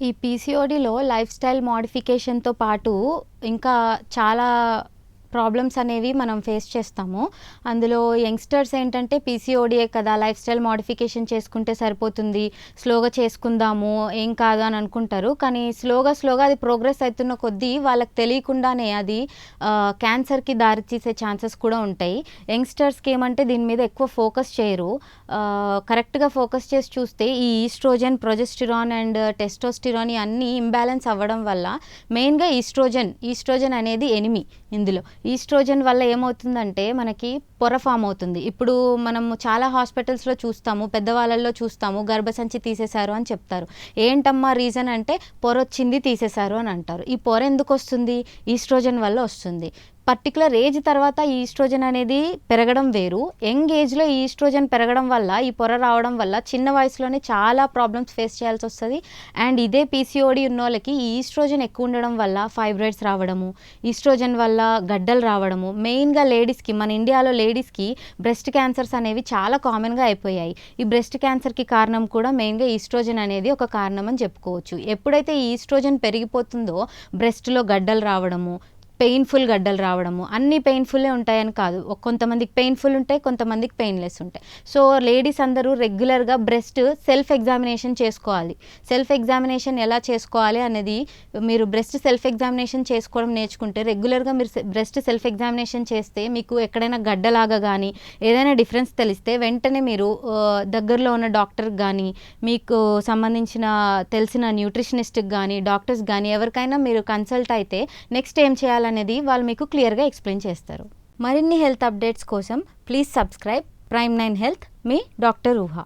ఈ పీసీఓడిలో life style మోడిఫికేషన్తో పాటు ఇంకా చాలా ప్రాబ్లమ్స్ అనేవి మనం ఫేస్ చేస్తాము. అందులో యంగ్స్టర్స్ ఏంటంటే పీసీఓడియే కదా లైఫ్ స్టైల్ మోడిఫికేషన్ చేసుకుంటే సరిపోతుంది స్లోగా చేసుకుందాము ఏం కాదు అని అనుకుంటారు. కానీ స్లోగా స్లోగా అది ప్రోగ్రెస్ అవుతున్న కొద్దీ వాళ్ళకి తెలియకుండానే అది క్యాన్సర్కి దారితీసే ఛాన్సెస్ కూడా ఉంటాయి. యంగ్స్టర్స్కి ఏమంటే దీని మీద ఎక్కువ ఫోకస్ చేయరు. కరెక్ట్గా ఫోకస్ చేసి చూస్తే ఈ ఈస్ట్రోజన్ ప్రొజెస్టిరాన్ అండ్ టెస్టోస్టిరాన్ అన్నీ ఇంబ్యాలెన్స్ అవ్వడం వల్ల మెయిన్గా ఈస్ట్రోజన్ ఈస్ట్రోజన్ అనేది ఎనిమి ఇందులో. ఈస్ట్రోజన్ వల్ల ఏమవుతుందంటే మనకి పొర ఫామ్ అవుతుంది. ఇప్పుడు మనము చాలా హాస్పిటల్స్లో చూస్తాము పెద్దవాళ్ళల్లో చూస్తాము గర్భసంచి తీసేశారు అని చెప్తారు. ఏంటమ్మా రీజన్ అంటే పొర వచ్చింది తీసేశారు అని అంటారు. ఈ పొర ఎందుకు వస్తుంది? ఈస్ట్రోజన్ వల్ల వస్తుంది. పర్టికులర్ ఏజ్ తర్వాత ఈ ఈస్ట్రోజన్ అనేది పెరగడం వేరు. యంగ్ ఏజ్లో ఈ ఈస్ట్రోజన్ పెరగడం వల్ల ఈ పొర రావడం వల్ల చిన్న వయసులోనే చాలా ప్రాబ్లమ్స్ ఫేస్ చేయాల్సి వస్తుంది. అండ్ ఇదే పీసీఓడి ఉన్న వాళ్ళకి ఈ ఈస్ట్రోజన్ ఎక్కువ ఉండడం వల్ల ఫైబ్రాయిడ్స్ రావడము ఈస్ట్రోజన్ వల్ల గడ్డలు రావడము మెయిన్గా లేడీస్కి మన ఇండియాలో లేడీస్కి బ్రెస్ట్ క్యాన్సర్స్ అనేవి చాలా కామన్గా అయిపోయాయి. ఈ బ్రెస్ట్ క్యాన్సర్కి కారణం కూడా మెయిన్గా ఈస్ట్రోజన్ అనేది ఒక కారణం అని చెప్పుకోవచ్చు. ఎప్పుడైతే ఈ ఈస్ట్రోజన్ పెరిగిపోతుందో బ్రెస్ట్లో గడ్డలు రావడము పెయిన్ఫుల్ గడ్డలు రావడము అన్ని పెయిన్ఫుల్లే ఉంటాయని కాదు. కొంతమందికి పెయిన్ఫుల్ ఉంటాయి కొంతమందికి పెయిన్లెస్ ఉంటాయి. సో లేడీస్ అందరూ రెగ్యులర్గా బ్రెస్ట్ సెల్ఫ్ ఎగ్జామినేషన్ చేసుకోవాలి. సెల్ఫ్ ఎగ్జామినేషన్ ఎలా చేసుకోవాలి అనేది మీరు బ్రెస్ట్ సెల్ఫ్ ఎగ్జామినేషన్ చేసుకోవడం నేర్చుకుంటే రెగ్యులర్గా మీరు బ్రెస్ట్ సెల్ఫ్ ఎగ్జామినేషన్ చేస్తే మీకు ఎక్కడైనా గడ్డలాగా కానీ ఏదైనా డిఫరెన్స్ తెలిస్తే వెంటనే మీరు దగ్గరలో ఉన్న డాక్టర్కి కానీ మీకు సంబంధించిన తెలిసిన న్యూట్రిషనిస్ట్కి కానీ డాక్టర్స్ కానీ ఎవరికైనా మీరు కన్సల్ట్ అయితే నెక్స్ట్ ఏం చేయాలి చేయాలనేది వాళ్ళు మీకు క్లియర్గా ఎక్స్ప్లెయిన్ చేస్తారు. మరిన్ని హెల్త్ అప్డేట్స్ కోసం please subscribe prime nine health me doctor ఊహా.